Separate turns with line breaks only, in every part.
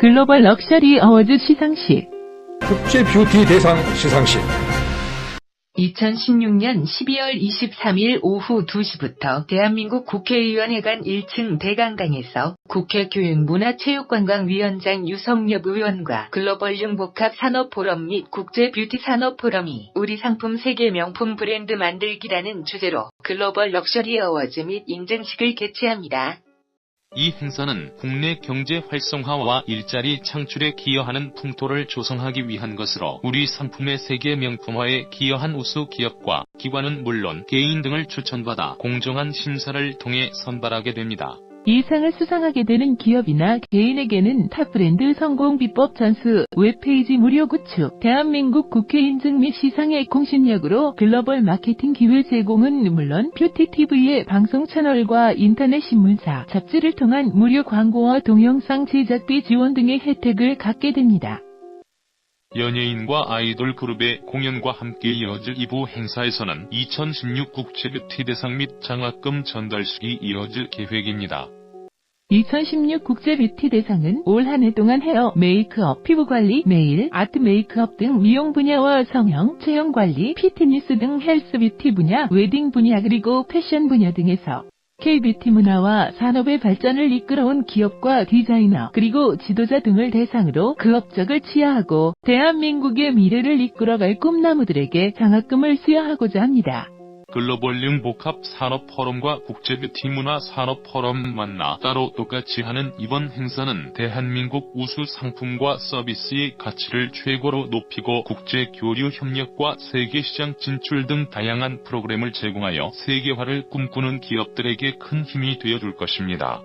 글로벌 럭셔리 어워즈 시상식
국제 뷰티 대상 시상식
2016년 12월 23일 오후 2시부터 대한민국 국회의원회관 1층 대강당에서 국회 교육문화체육관광위원장 유성엽 의원과 글로벌 융복합 산업포럼 및 국제 뷰티 산업포럼이 우리 상품 세계 명품 브랜드 만들기라는 주제로 글로벌 럭셔리 어워즈 및 인증식을 개최합니다.
이 행사는 국내 경제 활성화와 일자리 창출에 기여하는 풍토를 조성하기 위한 것으로 우리 상품의 세계 명품화에 기여한 우수 기업과 기관은 물론 개인 등을 추천받아 공정한 심사를 통해 선발하게 됩니다.
이 상을 수상하게 되는 기업이나 개인에게는 탑 브랜드 성공 비법 전수, 웹페이지 무료 구축, 대한민국 국회 인증 및 시상의 공신력으로 글로벌 마케팅 기회 제공은 물론 뷰티 TV의 방송 채널과 인터넷 신문사, 잡지를 통한 무료 광고와 동영상 제작비 지원 등의 혜택을 갖게 됩니다.
연예인과 아이돌 그룹의 공연과 함께 이어질 2부 행사에서는 2016 국제뷰티 대상 및 장학금 전달 식이 이어질 계획입니다.
2016 국제 뷰티 대상은 올 한 해 동안 헤어, 메이크업, 피부관리, 네일, 아트 메이크업 등 미용 분야와 성형, 체형 관리, 피트니스 등 헬스 뷰티 분야, 웨딩 분야 그리고 패션 분야 등에서 K-뷰티 문화와 산업의 발전을 이끌어온 기업과 디자이너 그리고 지도자 등을 대상으로 그 업적을 치하하고 대한민국의 미래를 이끌어갈 꿈나무들에게 장학금을 수여하고자 합니다.
글로벌 복합 산업 포럼과 국제 뷰티 문화 산업 포럼 만나 따로 똑같이 하는 이번 행사는 대한민국 우수 상품과 서비스의 가치를 최고로 높이고 국제 교류 협력과 세계 시장 진출 등 다양한 프로그램을 제공하여 세계화를 꿈꾸는 기업들에게 큰 힘이 되어 줄 것입니다.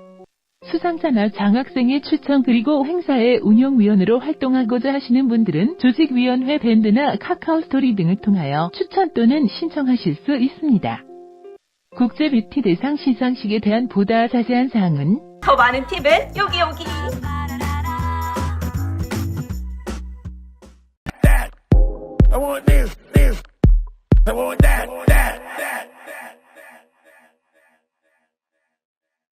수상자나 장학생의 추천 그리고 행사의 운영위원으로 활동하고자 하시는 분들은 조직위원회 밴드나 카카오 스토리 등을 통하여 추천 또는 신청하실 수 있습니다. 국제 뷰티 대상 시상식에 대한 보다 자세한 사항은
더 많은 팁은 여기 여기.
I want this, this. I want that.